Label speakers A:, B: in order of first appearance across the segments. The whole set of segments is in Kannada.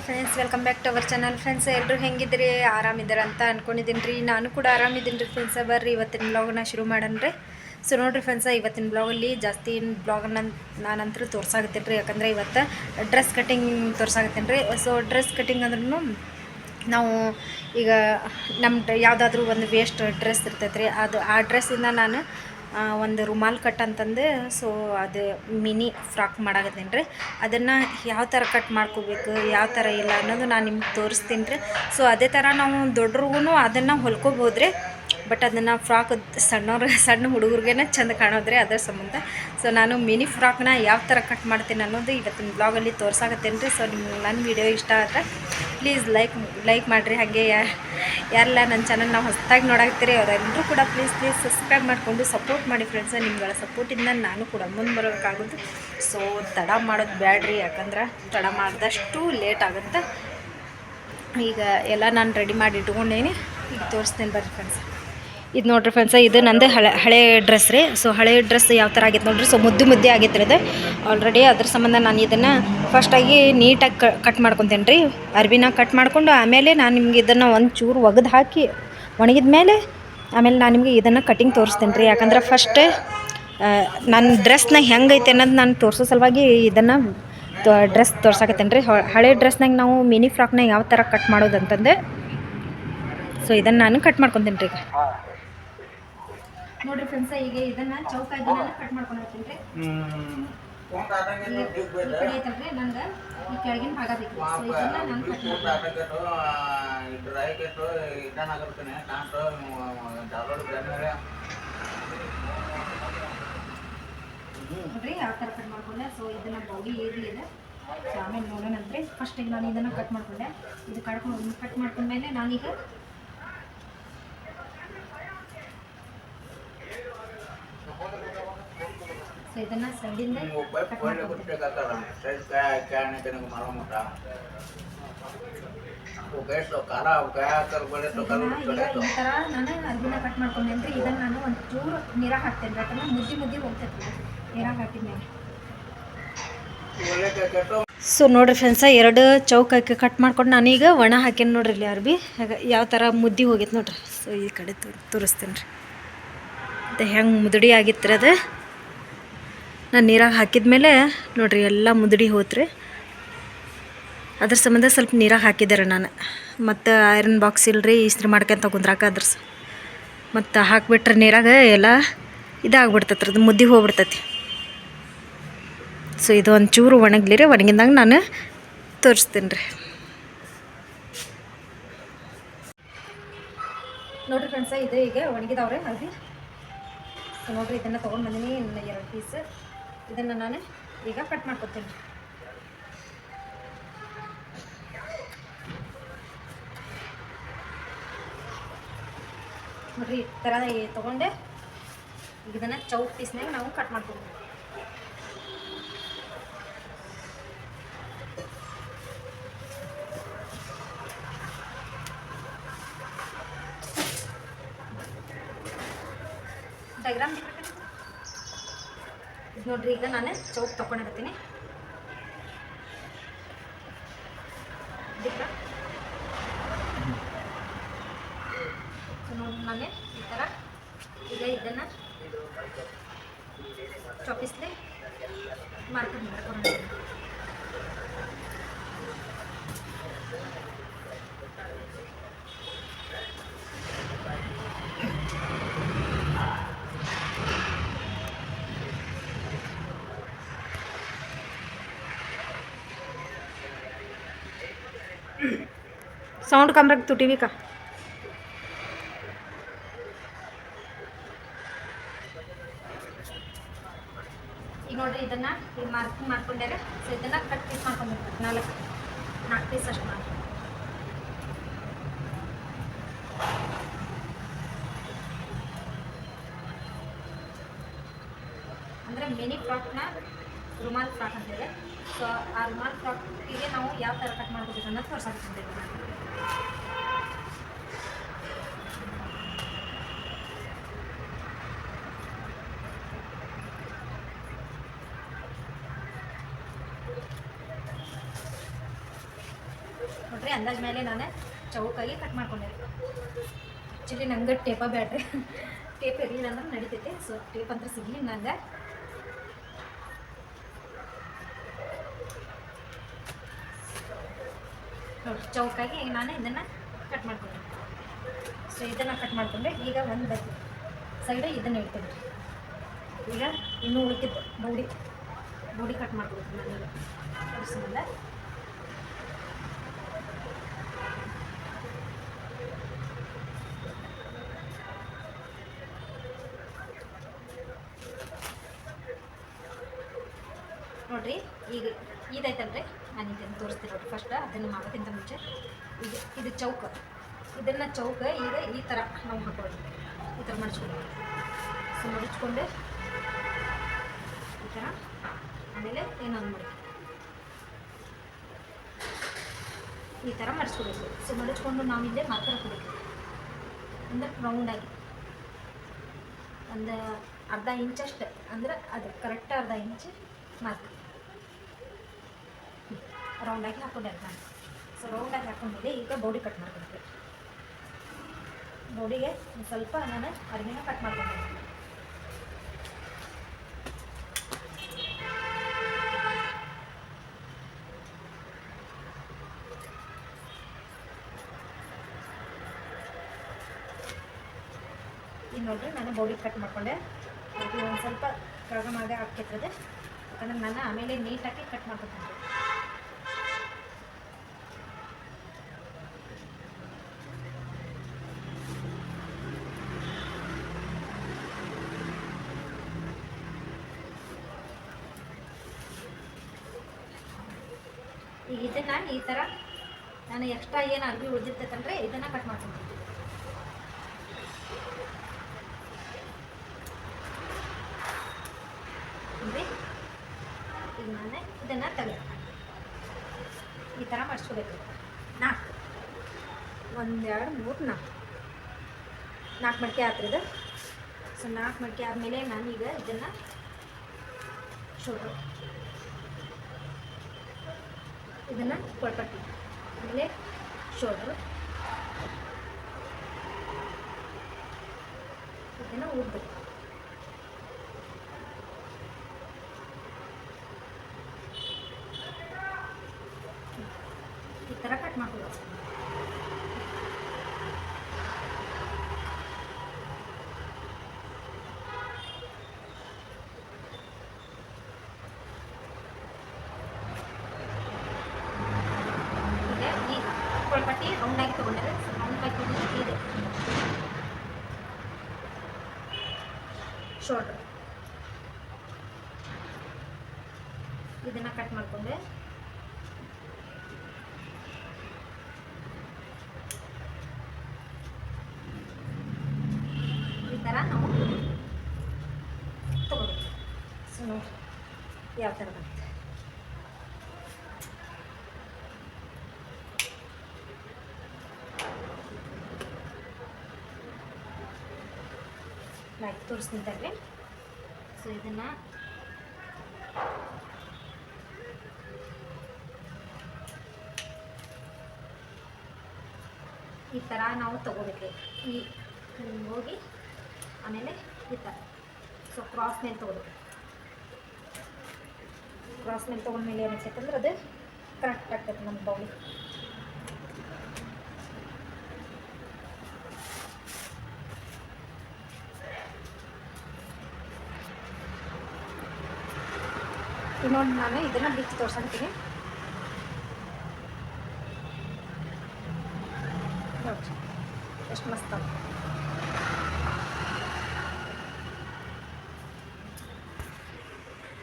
A: Friends welcome back to our channel friends ಎಲ್ಲರೂ ಹೆಂಗಿದ್ರಿ ಆರಾಮಿದ್ದೀರ ಅಂತ ಅನ್ಕೊಂಡಿದ್ದೀನಿ ರೀ ನಾನು ಕೂಡ ಆರಾಮಿದ್ದೀನಿ ರೀ ಫ್ರೆಂಡ್ಸ ಬರ್ರಿ, ಇವತ್ತಿನ ಬ್ಲಾಗನ್ನ ಶುರು ಮಾಡನ್ರಿ ಸೊ ನೋಡಿರಿ ಫ್ರೆಂಡ್ಸ ಇವತ್ತಿನ ಬ್ಲಾಗಲ್ಲಿ ಜಾಸ್ತಿ ಬ್ಲಾಗನ್ನ ನಾನಂತರೂ ತೋರ್ಸಾಗತ್ತೀನಿ ರೀ ಯಾಕಂದರೆ ಇವತ್ತು ಡ್ರೆಸ್ ಕಟ್ಟಿಂಗ್ ತೋರ್ಸಾಗತ್ತೀನಿ ರೀ ಸೊ ಡ್ರೆಸ್ ಕಟ್ಟಿಂಗ್ ಅಂದ್ರೂ ನಾವು ಈಗ ನಮ್ಮ ಯಾವುದಾದ್ರೂ ಒಂದು ವೇಸ್ಟ್ ಡ್ರೆಸ್ ಇರ್ತೈತೆ ರೀ ಅದು ಆ ಡ್ರೆಸ್ಸಿಂದ ನಾನು ಒಂದು ರುಮಾಲ್ ಕಟ್ ಅಂತಂದು, ಸೊ ಅದು ಮಿನಿ ಫ್ರಾಕ್ ಮಾಡಾಕತ್ತೀನಿ ರೀ. ಅದನ್ನು ಯಾವ ಥರ ಕಟ್ ಮಾಡ್ಕೋಬೇಕು, ಯಾವ ಥರ ಇಲ್ಲ ಅನ್ನೋದು ನಾನು ನಿಮ್ಗೆ ತೋರಿಸ್ತೀನಿ ರೀ. ಸೊ ಅದೇ ಥರ ನಾವು ದೊಡ್ಡರಿಗೂ ಅದನ್ನು ಹೊಲ್ಕೋಬೋದು ರೀ, ಬಟ್ ಅದನ್ನು ಫ್ರಾಕ್ ಸಣ್ಣವ್ರ, ಸಣ್ಣ ಹುಡುಗರಿಗೇನೆ ಚಂದ ಕಾಣೋದ್ರಿ ಅದರ ಸಂಬಂಧ. ಸೊ ನಾನು ಮಿನಿ ಫ್ರಾಕ್ನ ಯಾವ ಥರ ಕಟ್ ಮಾಡ್ತೀನಿ ಅನ್ನೋದು ಇವತ್ತಿನ ಬ್ಲಾಗಲ್ಲಿ ತೋರ್ಸಾಕತ್ತೇನೆ ರೀ. ಸೊ ನಿಮ್ಗೆ ನನ್ನ ವಿಡಿಯೋ ಇಷ್ಟ ಆದರೆ ಪ್ಲೀಸ್ ಲೈಕ್ ಲೈಕ್ ಮಾಡಿರಿ, ಹಾಗೆ ಯಾರೆಲ್ಲ ನನ್ನ ಚಾನಲ್ ನಾವು ಹೊಸದಾಗಿ ನೋಡಾಕ್ತೀರಿ ಅವರೆಲ್ಲರೂ ಕೂಡ ಪ್ಲೀಸ್ ಪ್ಲೀಸ್ ಸಬ್ಸ್ಕ್ರೈಬ್ ಮಾಡಿಕೊಂಡು ಸಪೋರ್ಟ್ ಮಾಡಿ ಫ್ರೆಂಡ್ಸ ನಿಮ್ಗಳ ಸಪೋರ್ಟಿಂದ ನಾನು ಕೂಡ ಮುಂದೆ ಬರೋಕ್ಕಾಗೋದು ಸೊ ತಡ ಮಾಡೋದು ಬ್ಯಾಡ್ರಿ, ಯಾಕಂದ್ರೆ ತಡ ಮಾಡಿದಷ್ಟು ಲೇಟ್ ಆಗುತ್ತೆ. ಈಗ ಎಲ್ಲ ನಾನು ರೆಡಿ ಮಾಡಿ ಇಟ್ಕೊಂಡೇನಿ. ಈಗ ತೋರಿಸ್ತೇನೆ ಬರ್ರಿ ಫ್ರೆಂಡ್ಸ್ ಇದು ನೋಡ್ರಿ ಫ್ರೆಂಡ್ಸ ಇದು ನಂದು ಹಳೆ ಹಳೆ ಡ್ರೆಸ್ ರೀ. ಸೊ ಹಳೆ ಡ್ರೆಸ್ ಯಾವ ಥರ ಆಗೈತೆ ನೋಡ್ರಿ? ಸೊ ಮುದ್ದು ಮುದ್ದೆ ಆಗೈತೆ ರೀ ಅದು ಆಲ್ರೆಡಿ ಅದ್ರ ಸಂಬಂಧ ನಾನು ಇದನ್ನು ಫಸ್ಟಾಗಿ ನೀಟಾಗಿ ಕಟ್ ಮಾಡ್ಕೊತೇನೆ ರೀ. ಅರ್ಬಿನ ಕಟ್ ಮಾಡಿಕೊಂಡು ಆಮೇಲೆ ನಾನು ನಿಮ್ಗೆ ಇದನ್ನು ಒಂದು ಚೂರು ಒಗೆದು ಹಾಕಿ ಒಣಗಿದ ಮೇಲೆ ಆಮೇಲೆ ನಾನು ನಿಮಗೆ ಇದನ್ನು ಕಟಿಂಗ್ ತೋರಿಸ್ತೇನೆ ರೀ. ಯಾಕಂದ್ರೆ ಫಸ್ಟ್ ನನ್ನ ಡ್ರೆಸ್ನ ಹೆಂಗೈತೆ ಅನ್ನೋದು ನಾನು ತೋರಿಸೋ ಸಲುವಾಗಿ ಇದನ್ನು ಡ್ರೆಸ್ ತೋರ್ಸಾಕತ್ತೇನೆ ರೀ. ಹಳೆ ಡ್ರೆಸ್ನಾಗ ನಾವು ಮಿನಿ ಫ್ರಾಕ್ನ ಯಾವ ಥರ ಕಟ್ ಮಾಡೋದು ಅಂತಂದೆ ಸೊ ಇದನ್ನು ನಾನು ಕಟ್ ಮಾಡ್ಕೊತೀನಿ ರೀ ನೋಡ್ರಿ ಫ್ರೆಂಡ್ಸ್ ಈಗ ಇದನ್ನ ಚೌಕ ಇದನ್ನ ಕಟ್ ಮಾಡ್ಕೊಂಡು ಹೋಗ್ತೀನಿ ರೀ. ಈ ಕಡೆ ಐತಲ್ರಿ ನಂಗೆ ಈ ಕೆಳಗಿನ ಭಾಗ ಬೇಕು ಸೊ ಇದನ್ನು ನಾನು ಕಟ್ ಮಾಡ್ತೀನಿ. ನೋಡ್ರಿ ಯಾವ ಥರ ಕಟ್ ಮಾಡ್ಕೊಂಡೆ. ಸೊ ಇದನ್ನ ಬಾಡಿ ಏರಿ ಇದೆ. ಸೊ ಆಮೇಲೆ ನೋಡೋಣಂತ್ರಿ. ಫಸ್ಟ್ ಈಗ ನಾನು ಇದನ್ನ ಕಟ್ ಮಾಡ್ಕೊಂಡೆ. ಇದು ಕಡ್ಕೊಂಡು ಕಟ್ ಮಾಡ್ಕೊಂಡ್ಮೇಲೆ ನಾನೀಗ ಇದನ್ನು ಸೈಡಿಂದ ಥರ ನಾನು ಅರ್ಬಿನ ಕಟ್ ಮಾಡ್ಕೊಂಡೆ ಅಂದ್ರೆ ಇದನ್ನು ನಾನು ಒಂದು ಚೂರು ನೀರಾಗ ಹಾಕ್ತೇನೆ ಯಾಕಂದ್ರೆ ಮುದ್ದೆ ಮುದ್ದೆ ಹೋಗ್ತೈತಿ ನೀರ ಹಾಕಿದ್ಮೇಲೆ ಸೊ ನೋಡ್ರಿ ಫ್ರೆಂಡ್ಸ ಎರಡು ಚೌಕ ಹಾಕಿ ಕಟ್ ಮಾಡ್ಕೊಂಡು ನಾನೀಗ ಒಣ ಹಾಕೇನಿ ನೋಡ್ರಿ ಇಲ್ಲಿ ಅರ್ಬಿ. ಹಾಗ ಯಾವ ಥರ ಮುದ್ದೆ ಹೋಗೈತೆ ನೋಡ್ರಿ. ಸೊ ಈ ಕಡೆ ತೋರ್ ತೋರಿಸ್ತೇನೆ ರೀ. ಮತ್ತು ಹೆಂಗೆ ಮುದುಡಿ ಆಗಿತ್ತು ರೀ ಅದು? ನಾನು ನೀರಾಗ ಹಾಕಿದ್ಮೇಲೆ ನೋಡ್ರಿ ಎಲ್ಲ ಮುದುಡಿ ಹೋತ್ರಿ. ಅದ್ರ ಸಂಬಂಧ ಸ್ವಲ್ಪ ನೀರಾಗ ಹಾಕಿದ್ದಾರೆ ನಾನು. ಮತ್ತು ಐರನ್ ಬಾಕ್ಸ್ ಇಲ್ರಿ, ಇಸ್ತ್ರಿ ಮಾಡ್ಕೊಂತ ಕುಂದ್ರಾಕ ಅದ್ರ ಮತ್ತು ಹಾಕ್ಬಿಟ್ರೆ ನೀರಾಗ ಎಲ್ಲ ಇದಾಗ್ಬಿಡ್ತೈತೆ ಅದು ಮುದ್ದೆ ಹೋಗ್ಬಿಡ್ತೈತಿ. ಸೊ ಇದು ಒಂದು ಚೂರು ಒಣಗಲಿ ರೀ, ಒಣಗಿದಾಗ ನಾನು ತೋರಿಸ್ತೀನಿ ರೀ ನೋಡ್ರಿ ಫ್ರೆಂಡ್ಸ ಇದು ಈಗ ಒಣಗಿದವ್ರೆ ಅಲ್ಲಿ ನೋಡ್ರಿ, ಇದನ್ನು ತೊಗೊಂಡು ಬಂದೀನಿ ಎರಡು ಪೀಸ್ ಇದನ್ನು ನಾನು ಈಗ ಕಟ್ ಮಾಡ್ಕೊತೀನಿ. ನೋಡ್ರಿ, ಈ ಥರ ತೊಗೊಂಡೆ. ಇದನ್ನು ಚೌಕ್ ಪೀಸ್ನಾಗ ನಾವು ಕಟ್ ಮಾಡ್ಕೊತೀವಿ ಡೈಗ್ರಾಮ್ ನೋಡ್ರಿ ಈಗ ನಾನು ಚೌಕ್ ತೊಗೊಂಡಿರ್ತೀನಿ ಇದಕ್ಕೆ ಸೊ ನೋಡಿ ನಾನು ಈ ಥರ ಈಗ ಇದನ್ನು ಚೊಪ್ಪಿಸ್ಲೆ ಮಾರ್ಕೆಟ್ ಮಾಡ್ಕೊಂಡು ಸೌಂಡ್ ತುಟಿವಿ ಕಾ ಈಗ ನೋಡ್ರಿ ಇದನ್ನ ಈ ಮಾರ್ಕ್ ಮಾಡ್ಕೊಂಡ್ಯಾರ ಇದನ್ನ ಕಟ್ ಪೀಸ್ ಮಾಡ್ಕೊಂಡಿರ್ತಾರೆ ನಾಲ್ಕು ನಾಲ್ಕು ಪೀಸ್ ಅಷ್ಟು ಮಾಡಿ ಅಂದರೆ ಮಿನಿ ಫ್ರಾಕ್ನ ರುಮಾಲ್ ಫ್ರಾಕ್ ಅಂತಿದೆ ಸೊ ಆ ಮಾರ್ಕ್ ಫ್ರಾಕ್ಗೆ ನಾವು ಯಾವ ಥರ ಕಟ್ ಮಾಡ್ಕೋಬೇಕು ಅನ್ನೋದು ತೋರಿಸ್ಕೊಡ್ತೀವಿ ನೋಡ್ರಿ, ಅಂದಾಜ್ ಮೇಲೆ ನಾನೇ ಚೌಕಾಗಿ ಕಟ್ ಮಾಡ್ಕೊಂಡೆ. ಆ್ಯಕ್ಚುಲಿ ನಂಗೆ ಟೇಪ ಬ್ಯಾಡ್ರಿ ಟೇಪ್ ಇರಲಿಲ್ಲ ಅಂದ್ರೆ ನಡೀತೈತೆ. ಸೊ ಟೇಪ್ ಅಂದ್ರೆ ಸಿಗಲಿ ನನಗೆ ನೋಡಿ, ಚೌಕಾಗಿ ನಾನು ಇದನ್ನು ಕಟ್ ಮಾಡ್ಕೊಂಡೆ ಸೊ ಇದನ್ನು ಕಟ್ ಮಾಡಿಕೊಂಡ್ರೆ ಈಗ ಒಂದು ಬದಿ ಸೈಡ್ ಇದನ್ನು ಇಡ್ತೀನಿ. ಈಗ ಇನ್ನೂ ಉಳಿತಿದ್ದು ಬೋಡಿ ಬೋಡಿ ಕಟ್ ಮಾಡ್ಕೊಡ್ತೀನಿ. ನಾನೀಗ ತೋರಿಸಿಲ್ಲ ನೋಡ್ರಿ, ಈಗ ಇದೈತಲ್ರಿ ನಾನು ಇದನ್ನು ತೋರಿಸ್ತೀನಿ ನೋಡಿರಿ ಫಸ್ಟ್ ಅದನ್ನು ಮಾಡೋಕ್ಕಿಂತ ಮುಂಚೆ. ಇದು ಇದು ಚೌಕ. ಇದನ್ನು ಚೌಕ ಈಗ ಈ ಥರ ನಾವು ಹಾಕೊಳ್ಳಿ ಈ ಥರ ಮಡಿಸ್ಕೊಂಡು ಸೊ ಮಡಿಚ್ಕೊಂಡು ಈ ಥರ ಆಮೇಲೆ ಏನೊಂದು ಮಾಡಿ ಈ ಥರ ಮಡಿಸ್ಕೊಬೇಕು. ಸೊ ಮಡಿಚ್ಕೊಂಡು ನಾವು ಇಲ್ಲೇ ಮಾತ್ರ ಕೊಡಬೇಕು. ಅಂದರೆ ರೌಂಡಾಗಿ ಒಂದು ಅರ್ಧ ಇಂಚಷ್ಟು ಅಂದ್ರೆ ಅದು ಕರೆಕ್ಟ್ ಅರ್ಧ ಇಂಚ್ ಮಾರ್ಕ್ ರೌಂಡಾಗಿ ಹಾಕೊಂಡೆ ನಾನು ಸೊ ರೌಂಡಾಗಿ ಹಾಕೊಂಡ್ಮೇಲೆ ಈಗ ಬೌಡಿ ಕಟ್ ಮಾಡ್ಕೊಂಡೆ ಬೌಡಿಗೆ ಸ್ವಲ್ಪ ನಾನು ಅರಿವಿನ ಕಟ್ ಮಾಡ್ಕೊಂಡೆ ನೋಡ್ರಿ, ನಾನು ಬೌಡಿ ಕಟ್ ಮಾಡ್ಕೊಂಡೆ. ಅದು ಒಂದು ಸ್ವಲ್ಪ ಕಳಗಮಾಗ ಹಾಕಿರ್ತದೆ ಯಾಕಂದ್ರೆ ನಾನು ಆಮೇಲೆ ನೀಟಾಗಿ ಕಟ್ ಮಾಡ್ಕೊತೀನಿ ಈಗ ಇದನ್ನು ಈ ಥರ ನಾನು ಎಕ್ಸ್ಟ್ರಾ ಏನು ಅರ್ಬಿ ಉಳಿದಿರ್ತೈತಂದ್ರೆ ಇದನ್ನು ಕಟ್ ಮಾಡ್ತೀನಿ ಅಂದರೆ ಈಗ ನಾನು ಇದನ್ನು ತೆಗೆದು ಈ ಥರ ಮಾಡಿಸ್ಕೋಬೇಕು. ನಾಲ್ಕು, ಒಂದೆರಡು, ಮೂರು, ನಾಲ್ಕು. ನಾಲ್ಕು ಮಡಿಕೆ ಆತ್ರಿದು. ಸೊ ನಾಲ್ಕು ಮಡಿಕೆ ಆದಮೇಲೆ ನಾನೀಗ ಇದನ್ನು ಶೋಲ್ಡ್ರು ಇದನ್ನು ಕೊಳ್ಪಟ್ಟಿ ಆಮೇಲೆ ಶೋಲ್ಡ್ರು ಇದನ್ನು ಉದ್ದು. ಈ ಥರ ಕಟ್ ಮಾಡ್ಕೊಬೇಕು ಈಗ ಈ ಕೊಳ್ಪಟ್ಟಿ ರೌಂಡಾಗಿ ತೊಗೊಂಡ್ರೆ ರೌಂಡಾಗಿ ತೊಗೊಂಡು ಇದೆ ಶೋಲ್ಡ್ರ್ ಇದನ್ನು ಕಟ್ ಮಾಡಿಕೊಂಡೆ ಈ ಥರ ನಾವು ತಗೋಬೇಕು ಸೊ ನೋಡಿ ಯಾವ ಥರ ಬರುತ್ತೆ? ಲೈಕ್ ತೋರಿಸ್ತಿದ್ದಾರೆ ಸೊ ಇದನ್ನು ಈ ಥರ ನಾವು ತಗೋಬೇಕು. ಈ ಹಿಂಗ್ ಆಮೇಲೆ ಈ ಥರ ಸೊ ಕ್ರಾಸ್ ಮೇಲೆ ತೊಗೋಬೇಕು. ಕ್ರಾಸ್ ಮೇಲೆ ತೊಗೊಂಡ್ಮೇಲೆ ಏನಾಗ್ತೈತೆ ಅಂದ್ರೆ ಅದು ಕರೆಕ್ಟ್ ಆಗ್ತೈತೆ ನಮ್ಮ ಬೌಲಿ ಇನ್ನೊಂದು ನಾನು ಇದನ್ನು ಬಿಚ್ಚಿ ತೋರ್ಸಂತೀನಿ ನೋಡ್ರಿ ಎಷ್ಟು ಮಸ್ತ್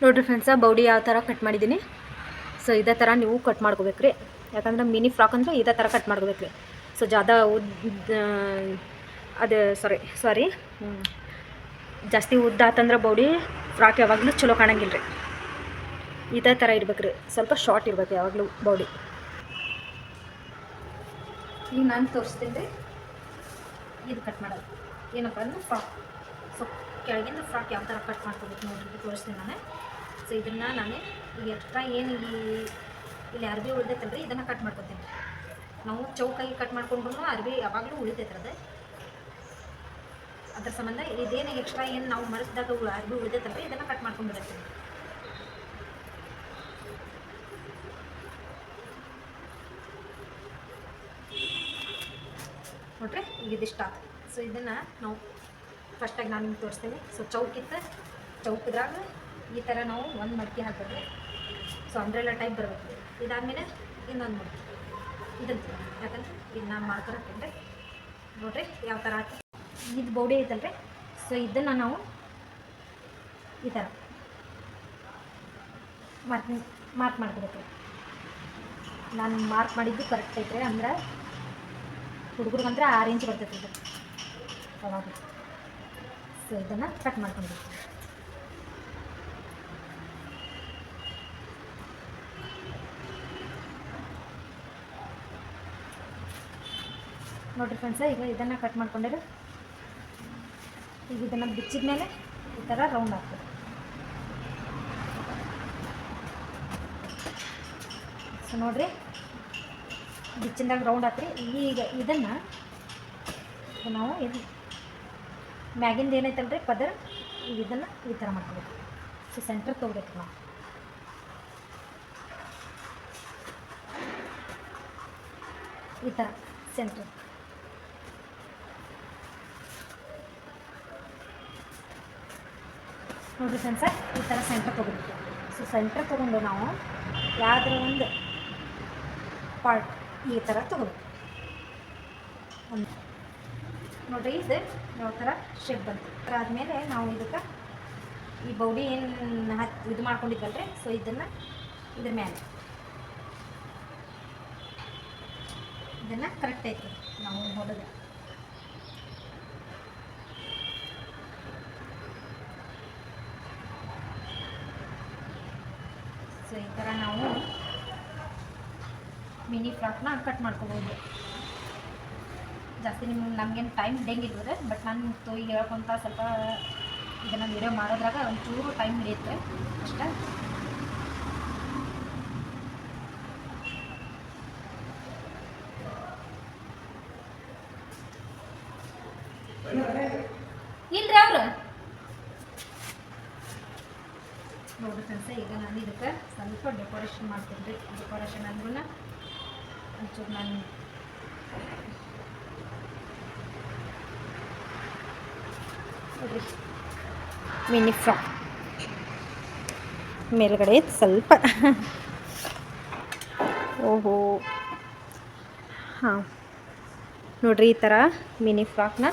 A: ನೋಡ್ರಿ ಫ್ರೆಂಡ್ಸ ಬೌಡಿ ಯಾವ ಥರ ಕಟ್ ಮಾಡಿದ್ದೀನಿ. ಸೊ ಇದೇ ಥರ ನೀವು ಕಟ್ ಮಾಡ್ಕೋಬೇಕ್ರಿ. ಯಾಕಂದ್ರೆ ಮಿನಿ ಫ್ರಾಕ್ ಅಂದರೆ ಇದೇ ಥರ ಕಟ್ ಮಾಡ್ಕೋಬೇಕು ರೀ ಸೊ ಜಾದ ಉದ್ದ ಅದು ಸಾರಿ ಸಾರಿ ಜಾಸ್ತಿ ಉದ್ದ ಆತಂದ್ರೆ ಬೌಡಿ ಫ್ರಾಕ್ ಯಾವಾಗಲೂ ಚಲೋ ಕಾಣಂಗಿಲ್ಲ ರೀ ಇದೇ ಥರ ಇರ್ಬೇಕು ರೀ ಸ್ವಲ್ಪ ಶಾರ್ಟ್ ಇರ್ಬೇಕು ಯಾವಾಗಲೂ ಬಾಡಿ. ಈಗ ನಾನು ತೋರಿಸ್ತೀನಿ ರೀ. ಇದು ಕಟ್ ಮಾಡೋದು. ಏನಪ್ಪ ಅಂದ್ರೆ ಫ್ರಾಕ್ ಕೆಳಗಿಂದ ಫ್ರಾಕ್ ಯಾವ ಥರ ಕಟ್ ಮಾಡ್ಕೋಬೇಕು ನೋಡಿರಿ ತೋರಿಸ್ತೀನಿ ನಾನು. ಸೊ ಇದನ್ನು ನಾನು ಈಗ ಎಕ್ಸ್ಟ್ರಾ ಏನು ಇಲ್ಲಿ ಇಲ್ಲಿ ಅರ್ಬಿ ಉಳಿದೈತಲ್ರಿ ಇದನ್ನು ಕಟ್ ಮಾಡ್ಕೊತೀನಿ. ನಾವು ಚೌಕಾಗಿ ಕಟ್ ಮಾಡ್ಕೊಂಡ್ರು ಅರ್ಬಿ ಯಾವಾಗಲೂ ಉಳಿತೈತೆ ಅದು ಅದ್ರ ಸಂಬಂಧ ಇದೇನು ಎಕ್ಸ್ಟ್ರಾ ಏನು ನಾವು ಮರೆಸಿದಾಗ ಅರ್ಬಿ ರೀ, ಇದನ್ನು ಕಟ್ ಮಾಡ್ಕೊಂಡ್ಬಿಡತ್ತೀನಿ ನೋಡ್ರಿ, ಈಗ ಇದಿಷ್ಟ. ಸೊ ಇದನ್ನು ನಾವು ಫಸ್ಟಾಗಿ ನಾನು ನಿಮ್ಗೆ ತೋರಿಸ್ತೀನಿ. ಸೊ ಚೌಕಿತ್ತು ಚೌಕದ್ರಾಗ ಈ ಥರ ನಾವು ಒಂದು ಮಡಿಕೆ ಹಾಕಿದ್ರೆ ಸೊ ಅಂಬ್ರೆಲ್ಲ ಟೈಪ್ ಬರಬೇಕು. ಇದಾದಮೇಲೆ ಇನ್ನೊಂದು ಮಡಿಕೆ. ಇದನ್ನು ಯಾಕಂದ್ರೆ ಇದು ನಾನು ಮಾರ್ಕರ್ ಹಾಕಿದ್ರೆ ನೋಡ್ರಿ ಯಾವ ಥರ ಹಾಕಿ. ಇದು ಬೌಡಿ ಐತಲ್ರಿ. ಸೊ ಇದನ್ನು ನಾವು ಈ ಥರ ಮಾರ್ಕ್ ಮಾರ್ಕ್ ಮಾಡ್ಕೊಬೇಕು. ನಾನು ಮಾರ್ಕ್ ಮಾಡಿದ್ದು ಕರೆಕ್ಟ್ ಐತೆ ಅಂದ್ರೆ ಹುಡುಗರಿಗಂದ್ರೆ ಆರು ಇಂಚ್ ಬರ್ತೈತೆ ಇದು. ಸೊ ಇದನ್ನು ಕಟ್ ಮಾಡ್ಕೊಂಡು ನೋಡಿರಿ ಫ್ರೆಂಡ್ಸ ಈಗ ಇದನ್ನು ಕಟ್ ಮಾಡ್ಕೊಂಡಿರು. ಈಗ ಇದನ್ನು ಬಿಚ್ಚಿದ ಮೇಲೆ ಈ ಥರ ರೌಂಡ್ ಆಗ್ತದೆ ಸೊ ನೋಡಿರಿ ಬಿಚ್ಚಿಂದಾಗ ರೌಂಡ್ ಆತ್ರಿ ಈಗ ಇದನ್ನು ನಾವು ಇದು ಮ್ಯಾಗಿಂದ ರೀ ಪದರ್? ಇದನ್ನು ಈ ಥರ ಮಾಡ್ಕೋಬೇಕು. ಸೊ ಸೆಂಟ್ರ್ ತೊಗೋಬೇಕು ನಾವು. ಈ ಥರ ಸೆಂಟ್ರ್ ನೋಡಿರಿ ಫ್ರೆಂಡ್ಸ ಈ ಥರ ಸೆಂಟ್ರ್ ತೊಗೋಬೇಕು. ಸೊ ಸೆಂಟ್ರ್ ತೊಗೊಂಡು ನಾವು ಯಾವುದರ ಒಂದು ಪಾರ್ಟ್ ಈ ಥರ ತೊಗೋಬೇಕು ಒಂದು ನೋಡಿರಿ ಇದು. ಯಾವ ಥರ ಶೇಪ್ ಬಂತು. ಆದಮೇಲೆ ನಾವು ಇದಕ್ಕೆ ಈ ಬೌಡಿ ಏನು ಹತ್ ಇದು ಮಾಡ್ಕೊಂಡಿದ್ವಲ್ರಿ ಸೊ ಇದನ್ನು ಇದ್ರ ಮೇಲೆ ಇದನ್ನು ಕರೆಕ್ಟ್ ಐತಿ ನಾವು ಹೊಡೆದು ಸೊ ಈ ಥರ ನಾವು ಮಿನಿ ಫ್ರಾಕ್ನ ಕಟ್ ಮಾಡ್ಕೋಬೋದು. ಜಾಸ್ತಿ ನಿಮ್ಗೆ ನಮಗೇನು ಟೈಮ್ ಹಿಡಿಯಂಗಿಲ್ಲ ಬಟ್ ನಾನು ಈಗ ಹೇಳ್ಕೊಂತ ಸ್ವಲ್ಪ ಇದನ್ನು ವೀಡಿಯೋ ಮಾಡೋದ್ರಾಗ ಒಂಚೂರು ಟೈಮ್ ಹಿಡಿಯುತ್ತೆ ಅಷ್ಟೇ. ಇಲ್ರಿ ಅವ್ರು. ನೋಡಿ ಫ್ರೆಂಡ್ಸ ಈಗ ನಾನು ಇದಕ್ಕೆ ಸ್ವಲ್ಪ ಡೆಕೋರೇಷನ್ ಮಾಡ್ತೀನಿ ರೀ. ಡೆಕೋರೇಷನ್ ಅಂದ್ರೂ ಒಂಚೂರು ನಾನು ಮಿನಿ ಫ್ರಾಕ್ ಮೇಲ್ಗಡೆ ಸ್ವಲ್ಪ. ಓಹೋ. ಹಾಂ. ನೋಡ್ರಿ, ಈ ಥರ ಮಿನಿ ಫ್ರಾಕ್ನ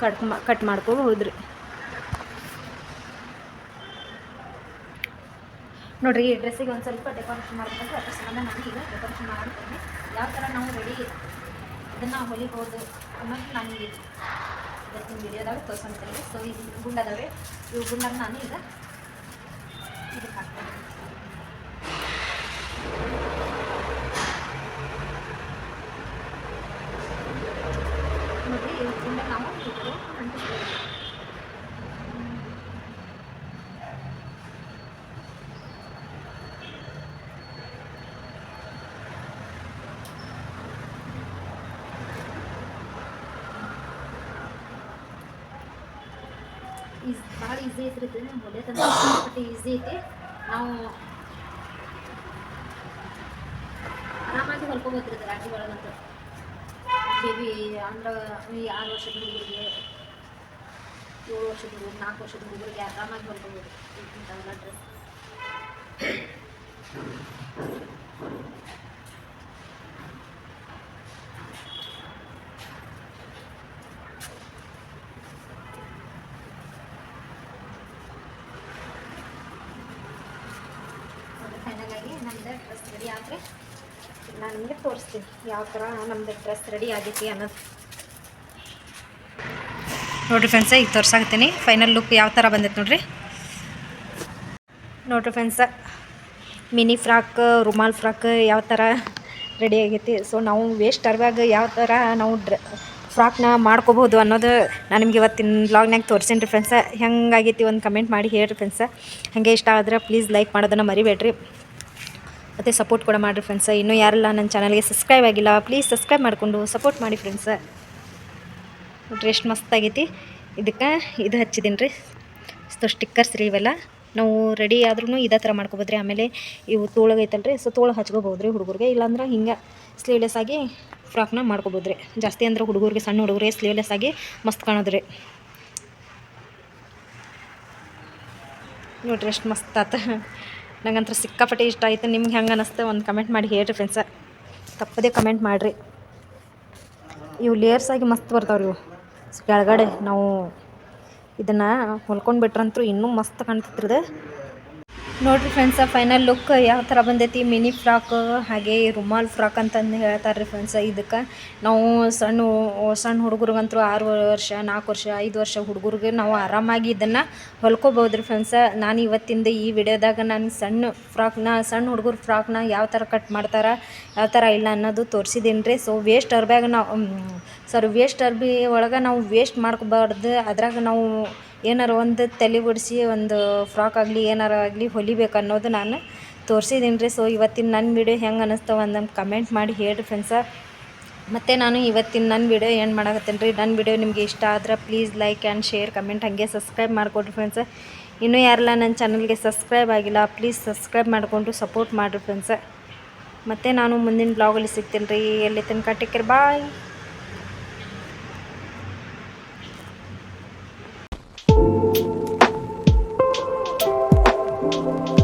A: ಕಟ್ ಮಾ, ಕಟ್ ಮಾಡ್ಕೋಬಹುದ್ರಿ. ನೋಡ್ರಿ, ಈ ಡ್ರೆಸ್ಸಿಗೆ ಒಂದು ಸ್ವಲ್ಪ ಡೆಕೋರೇಷನ್ ಮಾಡ್ಕೊಂಡು ಅದ್ರ ಸಂಬಂಧ ನಾನು ಈಗ ಡೆಕೋರೇಷನ್ ಮಾಡ್ತೀನಿ. ಯಾವ ಥರ ನಾವು ರೆಡಿ ಇದನ್ನು ಹೊಲಿಬೋದು ಅನ್ನೋದು ನಾನು ವಿಡಿಯೋದಾಗ ತೋರ್ಸಂತೀನಿ ಸೊ ಈ ಗುಂಡದವೆ ಇವು ಗುಂಡಾಗ ನಾನು ಈಗ ಇದಕ್ಕೆ ಹಾಕ್ತೀನಿ. ನೋಡಿ ಇವು ಗುಂಡ ನಾವು ಇಟ್ಟು ಅಂಟಿಸ್ಬೇಕು ಈಸ್ ಈಸಿ ಐತ್ರಿ ಇದು ಹೊಲಿಯೋದಂದ್ರೆ ಸಿಕ್ಕಾಪಟ್ಟೆ ಈಸಿ ಐತಿ. ನಾವು ಆರಾಮಾಗಿ ಹೊಲ್ಕೋಬೋದು ಇದು ರಾಗಿ ಒಳಗಂತೂ ಬೇಬಿ ಅಂದ್ರೆ ಆರು ವರ್ಷದ ಹುಡುಗರಿಗೆ, ಏಳು ವರ್ಷದ ಹುಡುಗರು, ನಾಲ್ಕು ವರ್ಷದ ಹುಡುಗರಿಗೆ ಆರಾಮಾಗಿ ಹೊಲ್ಕೋಬೋದು ಇಂಥವೆಲ್ಲ ಡ್ರೆಸ್ ಫೈನಲ್ ಆಗಿ ನಮ್ಮದು ಡ್ರೆಸ್ ರೆಡಿ ಆದರೆ ನಾನು ನಿಮಗೆ ತೋರಿಸ್ತೀನಿ ಯಾವ ಥರ ನಮ್ಮದು ಡ್ರೆಸ್ ರೆಡಿ ಆಗೈತಿ ಅನ್ನೋದು. ನೋಡಿರಿ ಫ್ರೆಂಡ್ಸ ಈಗ ತೋರ್ಸಾಕ್ತೀನಿ. ಫೈನಲ್ ಲುಕ್ ಯಾವ ಥರ ಬಂದೈತೆ ನೋಡ್ರಿ? ನೋಡಿರಿ ಫ್ರೆಂಡ್ಸ ಮಿನಿ ಫ್ರಾಕ್ ರುಮಾಲ್ ಫ್ರಾಕ್ ಯಾವ ಥರ ರೆಡಿ ಆಗೈತಿ. ಸೊ ನಾವು ವೇಸ್ಟ್ ಅರ್ವಾಗ ಯಾವ ಥರ ನಾವು ಡ್ರ ಫ್ರಾಕ್ನ ಮಾಡ್ಕೋಬೋದು ಅನ್ನೋದು ನಾನು ನಿಮ್ಗೆ ಇವತ್ತಿನ ಬ್ಲಾಗ್ನಾಗ ತೋರಿಸ್ತೀನಿ ರೀ ಫ್ರೆಂಡ್ಸ ಹೆಂಗಾಗೈತಿ ಒಂದು ಕಮೆಂಟ್ ಮಾಡಿ ಹೇಳಿರಿ ಫ್ರೆಂಡ್ಸ ಹಾಗೆ ಇಷ್ಟ ಆದ್ರೆ ಪ್ಲೀಸ್ ಲೈಕ್ ಮಾಡೋದನ್ನು ಮರಿಬೇಡ್ರಿ. ಮತ್ತು ಸಪೋರ್ಟ್ ಕೂಡ ಮಾಡಿರಿ ಫ್ರೆಂಡ್ಸ ಇನ್ನೂ ಯಾರೆಲ್ಲ ನನ್ನ ಚಾನಲ್ಗೆ ಸಬ್ಸ್ಕ್ರೈಬ್ ಆಗಿಲ್ಲ ಪ್ಲೀಸ್ ಸಬ್ಸ್ಕ್ರೈಬ್ ಮಾಡಿಕೊಂಡು ಸಪೋರ್ಟ್ ಮಾಡಿ ಫ್ರೆಂಡ್ಸ ನೋಡ್ರಿ ಎಷ್ಟು ಮಸ್ತಾಗೈತಿ ಇದಕ್ಕೆ ಇದು ಹಚ್ಚಿದ್ದೀನಿ ರೀ. ಸೊ ಸ್ಟಿಕ್ಕರ್ಸ್ ರೀ ಇವೆಲ್ಲ. ನಾವು ರೆಡಿ ಆದ್ರೂ ಇದೇ ಥರ ಮಾಡ್ಕೊಬೋದ್ರಿ. ಆಮೇಲೆ ಇವು ತೋಳಗೈತಲ್ಲ ರೀ ಸೊ ತೋಳು ಹಚ್ಕೋಬೋದು ರೀ ಹುಡುಗರಿಗೆ. ಇಲ್ಲಾಂದ್ರೆ ಹಿಂಗೆ ಸ್ಲೀವ್ಲೆಸ್ ಆಗಿ ಫ್ರಾಕ್ನ ಮಾಡ್ಕೊಬೋದು ರೀ ಜಾಸ್ತಿ ಅಂದ್ರೆ ಹುಡುಗರಿಗೆ, ಸಣ್ಣ ಹುಡುಗರಿಗೆ ಸ್ಲೀವ್ಲೆಸ್ ಆಗಿ ಮಸ್ತ್ ಕಾಣೋದು ರೀ ನೋಡ್ರಿ ಎಷ್ಟು ಮಸ್ತ್ ಆತ. ನಂಗಂತ್ರ ಸಿಕ್ಕಾಪಟ್ಟೆ ಇಷ್ಟ ಆಯ್ತು. ನಿಮ್ಗೆ ಹೆಂಗೆ ಅನ್ನಿಸ್ತು ಒಂದು ಕಮೆಂಟ್ ಮಾಡಿ ಹೇಳ್ರಿ ಫ್ರೆಂಡ್ಸ ತಪ್ಪದೇ ಕಮೆಂಟ್ ಮಾಡಿರಿ. ಇವು ಲೇಯರ್ಸ್ ಆಗಿ ಮಸ್ತ್ ಬರ್ತಾವ್ರಿ ಇವು. ಕೆಳಗಡೆ ನಾವು ಇದನ್ನು ಹೊಲ್ಕೊಂಡು ಬಿಟ್ರಂತೂ ಇನ್ನೂ ಮಸ್ತ್ ಕಾಣ್ತೈತ್ರಿದು ನೋಡ್ರಿ ಫ್ರೆಂಡ್ಸ ಫೈನಲ್ ಲುಕ್ ಯಾವ ಥರ ಬಂದೈತಿ? ಮಿನಿ ಫ್ರಾಕ್ ಹಾಗೆ ರುಮಾಲ್ ಫ್ರಾಕ್ ಅಂತಂದು ಹೇಳ್ತಾರೆ ರೀ ಫ್ರೆಂಡ್ಸ ಇದಕ್ಕೆ. ನಾವು ಸಣ್ಣ ಸಣ್ಣ ಹುಡುಗರಿಗಂತೂ ಆರು ವರ್ಷ, ನಾಲ್ಕು ವರ್ಷ, ಐದು ವರ್ಷ ಹುಡುಗರಿಗೆ ನಾವು ಆರಾಮಾಗಿ ಇದನ್ನು ಹೊಲ್ಕೋಬೋದು ರೀ ಫ್ರೆಂಡ್ಸ ನಾನು ಇವತ್ತಿಂದ ಈ ವಿಡಿಯೋದಾಗ ನಾನು ಸಣ್ಣ ಫ್ರಾಕ್ನ ಸಣ್ಣ ಹುಡುಗರ ಫ್ರಾಕ್ನ ಯಾವ ಥರ ಕಟ್ ಮಾಡ್ತಾರೆ, ಯಾವ ಥರ ಇಲ್ಲ ಅನ್ನೋದು ತೋರಿಸಿದ್ದೀನಿ ರೀ ಸೊ ವೇಸ್ಟ್ ಅರ್ಬ್ಯಾಗ ನಾವು ಸರ್ ವೇಸ್ಟ್ ಅರ್ಬಿ ಒಳಗೆ ನಾವು ವೇಸ್ಟ್ ಮಾಡ್ಕೋಬಾರ್ದು. ಅದ್ರಾಗ ನಾವು ಏನಾರು ಒಂದು ತಲೆ ಬಿಡಿಸಿ ಒಂದು ಫ್ರಾಕ್ ಆಗಲಿ, ಏನಾರ ಆಗಲಿ ಹೊಲಿಬೇಕು ಅನ್ನೋದು ನಾನು ತೋರಿಸಿದ್ದೀನಿ ರೀ ಸೊ ಇವತ್ತಿನ ನನ್ನ ವಿಡಿಯೋ ಹೆಂಗೆ ಅನ್ನಿಸ್ತಾವ ಒಂದೊಂದು ಕಮೆಂಟ್ ಮಾಡಿ ಹೇಳಿರಿ ಫ್ರೆಂಡ್ಸ ಮತ್ತು ನಾನು ಇವತ್ತಿನ ನನ್ನ ವಿಡಿಯೋ ಏನು ಮಾಡಕತ್ತೇನೆ ರೀ ನನ್ನ ವಿಡಿಯೋ ನಿಮಗೆ ಇಷ್ಟ ಆದ್ರೆ please like and share comment ಹಾಗೆ ಸಬ್ಸ್ಕ್ರೈಬ್ ಮಾಡಿಕೊಡ್ರಿ ಫ್ರೆಂಡ್ಸ ಇನ್ನೂ ಯಾರಲ್ಲ ನನ್ನ ಚಾನಲ್ಗೆ ಸಬ್ಸ್ಕ್ರೈಬ್ ಆಗಿಲ್ಲ ಪ್ಲೀಸ್ ಸಬ್ಸ್ಕ್ರೈಬ್ ಮಾಡಿಕೊಂಡು ಸಪೋರ್ಟ್ ಮಾಡಿರಿ ಫ್ರೆಂಡ್ಸ ಮತ್ತು ನಾನು ಮುಂದಿನ ಬ್ಲಾಗಲ್ಲಿ ಸಿಗ್ತೀನಿ ರೀ ಎಲ್ಲಿ ತನಕ ಟೇಕ್ ಬಾಯ್ Thank you.